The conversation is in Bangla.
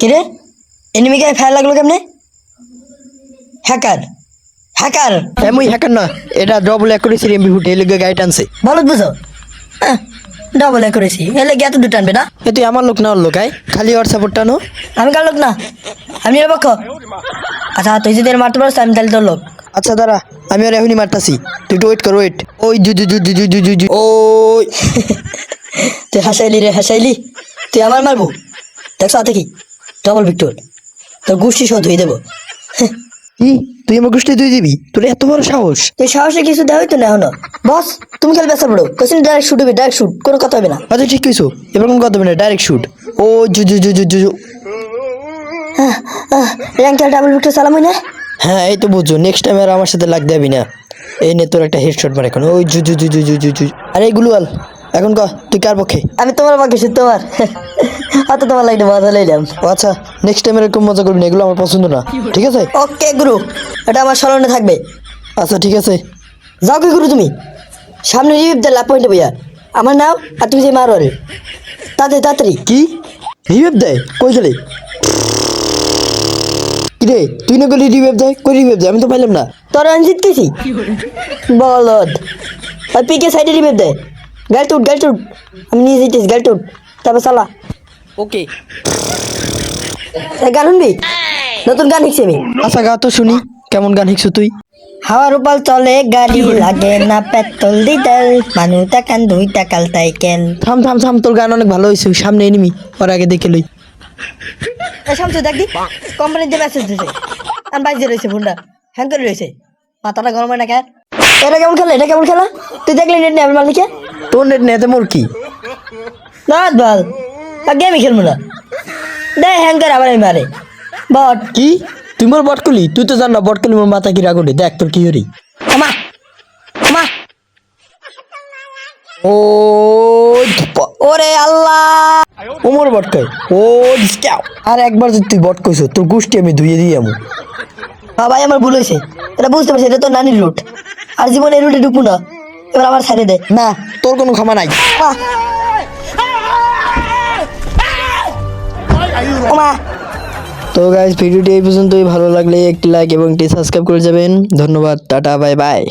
কিরে? এনিমি গায়ে ফায়ার লাগল কেমনে? হ্যাকার হ্যাকার হ্যাঁ মুই হ্যাকার না। এটা ডবল অ্যাকুরেসির এমবি ফুটে এই লগে গায়ে টানছে ভালো বুঝো? ডাবল অ্যাকুরেসি এলে গিয়া তো টানবে না? এ তুই আমার লোক না ওর লোক খালি ওর সাপোর্ট টানো আমি কার লোক না? আমি এর পক্ষ। আচ্ছা তুই যদি এর মারতে পারছ আমি তাহলে তোর লোক। আচ্ছা দাঁড়া আমি ওর এখনই মারতাছি। তুই একটু ওয়েট কর ওয়েট ওই জু জু জু জু জু জু জু ওই। তুই হাসাইলি রে হাসাইলি। তুই আমার মারবো? দেখছ হাতে ডবল ভিক্টর তোর গোষ্ঠী সহ ধুয়ে দেবো। কি? তুই আমার গোষ্ঠী তুই দিবি? তোর এত বড় সাহস। তুই সাহসে কিছু দেওয়া হইতো না এখনও। বস তুমি খেলে ব্যস্ত পড়ো। কোশ্চেন ডাইরেক্ট শুট হবে ডাইরেক্ট শুট কোনো কথা হবে না। আচ্ছা ঠিক কিছু এবার কোনো কথা হবে না ডাইরেক্ট শুট ও জু জু জু জু জু জু। র্যাঙ্ক ডাবল ভিক্টর চালাম না? হ্যাঁ এই তো বুঝছ। নেক্সট টাইম আর আমার সাথে লাগতে যাবি না। এই নে তোর একটা হেডশট মার এখন। ওই জু জু জু জু জু জু আরে গুলুয়াল এখন ক? তুই কার পক্ষে? আমি তোমার শুধু তোমার। অত তোমার লাইনে মজা লইলাম। আচ্ছা নেক্সট টাইম এরকম মজা করবি না এগুলো আমার পছন্দ না। ঠিক আছে? ওকে গুরু। এটা আমার স্মরণে থাকবে। আচ্ছা ঠিক আছে। যাও কি গুরু তুমি। সামনে রিভিভ দে লাভ পয়েন্টে ভাইয়া আমার নাও আর তুমি যে মারো রে তাড়াতাড়ি। তাড়াতাড়ি কি? রিভেভ দেয়? কই গেলে? কিরে তুই না গেলি রিভেভ দেয়? কই রিভেভ দেয়? আমি তো পাইলাম না। তোর আমি জিততেছি বলদ। আর পিকে সাইডে রিভিভ দে গাড়ি টুট গাড়ি টুট আমি নিয়ে যেতেছি গাড়ি টুট তারপর চালা। ওকে গান শুনবি? নতুন গান শিখছি আমি। আচ্ছা গা তো শুনি। কেমন গান শিখছো তুই? হাওয়ার উপর চলে গাড়ি লাগে না পেট্রোল ডিজেল। মানুষ টাকান দুই টাকাল সাইকেল থাম থাম থাম তোর গান অনেক ভালো হয়েছে সামনে এনিমি ওর আগে দেখে লই। শামসু দেখ দি কোম্পানির যে মেসেজ দিছে। আমি বাইরে রয়েছে ফোনটা হ্যাং করে রয়েছে। মাথাটা গরম হয় না কেন এটা কেমন খেলা এটা কেমন খেলা? তুই দেখলি নেট নেই আমার মালিকে তোর নেট নেতে মোর কি? না বল। আর গেমই খেলব না। দে হ্যাং আবার আমি মারে। বট। কি? তুই মোর বটকলি তুই তো জান না বটকলি মোর মাথা কি দেখ তোর কি হরি। আমা আমা ও। ওরে আল্লাহ। ও মোর বটকাই ও ডিসকাও আর একবার যদি তুই বট কইছো তোর গোষ্ঠী আমি ধুয়ে দিই আমু। ভাই আমার ভুল হয়েছে। এটা বুঝতে পারছি এটা তো নানির রুট আর জীবনে এই রুটে ঢুকবো না। এবার আমার ছেড়ে দে। না তোর কোনো ক্ষমা নাই। তো গাইজ ভিডিওটি এই পর্যন্তই। ভালো লাগলে একটি লাইক এবং একটি সাবস্ক্রাইব করে যাবেন। ধন্যবাদ, টাটা বাই বাই